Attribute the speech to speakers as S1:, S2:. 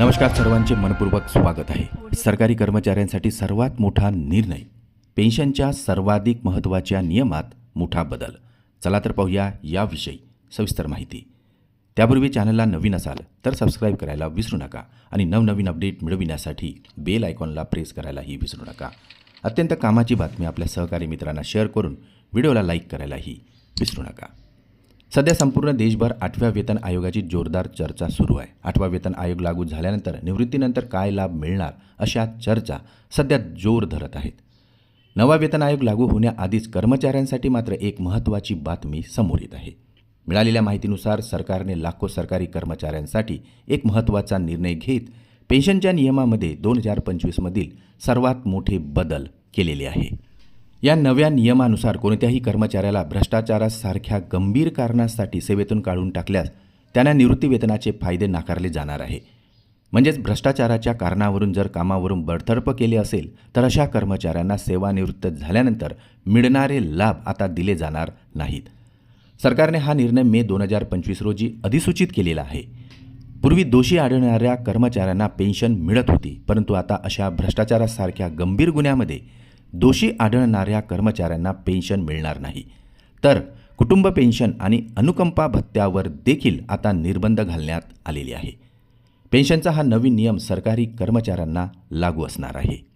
S1: नमस्कार सर्वांचे मनपूर्वक स्वागत आहे. सरकारी कर्मचाऱ्यांसाठी सर्वात मोठा निर्णय. पेन्शनच्या सर्वाधिक महत्त्वाच्या नियमात मोठा बदल. चला तर पाहूया याविषयी सविस्तर माहिती. त्यापूर्वी चॅनलला नवीन असाल तर सबस्क्राईब करायला विसरू नका आणि नवनवीन अपडेट मिळविण्यासाठी बेल आयकॉनला प्रेस करायलाही विसरू नका. अत्यंत कामाची बातमी आपल्या सहकारी मित्रांना शेअर करून व्हिडिओला लाईक करायलाही विसरू नका. सध्या संपूर्ण देशभर आठव्या वेतन आयोगाची जोरदार चर्चा सुरू आहे. आठवा वेतन आयोग लागू झाल्यानंतर निवृत्तीनंतर काय लाभ मिळणार अशा चर्चा सध्या जोर धरत आहेत. नवा वेतन आयोग लागू होण्याआधीच कर्मचाऱ्यांसाठी मात्र एक महत्त्वाची बातमी समोर येत आहे. मिळालेल्या माहितीनुसार सरकारने लाखो सरकारी कर्मचाऱ्यांसाठी एक महत्त्वाचा निर्णय घेत पेन्शनच्या नियमामध्ये दोन हजार पंचवीसमधील सर्वात मोठे बदल केलेले आहे. या नव्या नियमानुसार कोणत्याही कर्मचाऱ्याला भ्रष्टाचारासारख्या गंभीर कारणासाठी सेवेतून काढून टाकल्यास त्यांना निवृत्तीवेतनाचे फायदे नाकारले जाणार आहे. म्हणजेच भ्रष्टाचाराच्या कारणावरून जर कामावरून बडतर्फ केले असेल तर अशा कर्मचाऱ्यांना सेवानिवृत्त झाल्यानंतर मिळणारे लाभ आता दिले जाणार नाहीत. सरकारने हा निर्णय मे दोन हजार पंचवीस रोजी अधिसूचित केलेला आहे. पूर्वी दोषी आढळणाऱ्या कर्मचाऱ्यांना पेन्शन मिळत होती परंतु आता अशा भ्रष्टाचारासारख्या गंभीर गुन्ह्यामध्ये दोषी आढळणाऱ्या कर्मचाऱ्यांना पेन्शन मिळणार नाही. तर कुटुंब पेन्शन आणि अनुकंपा भत्त्यावर देखील आता निर्बंध घालण्यात आलेले आहे. पेन्शनचा हा नवीन नियम सरकारी कर्मचाऱ्यांना लागू असणार आहे.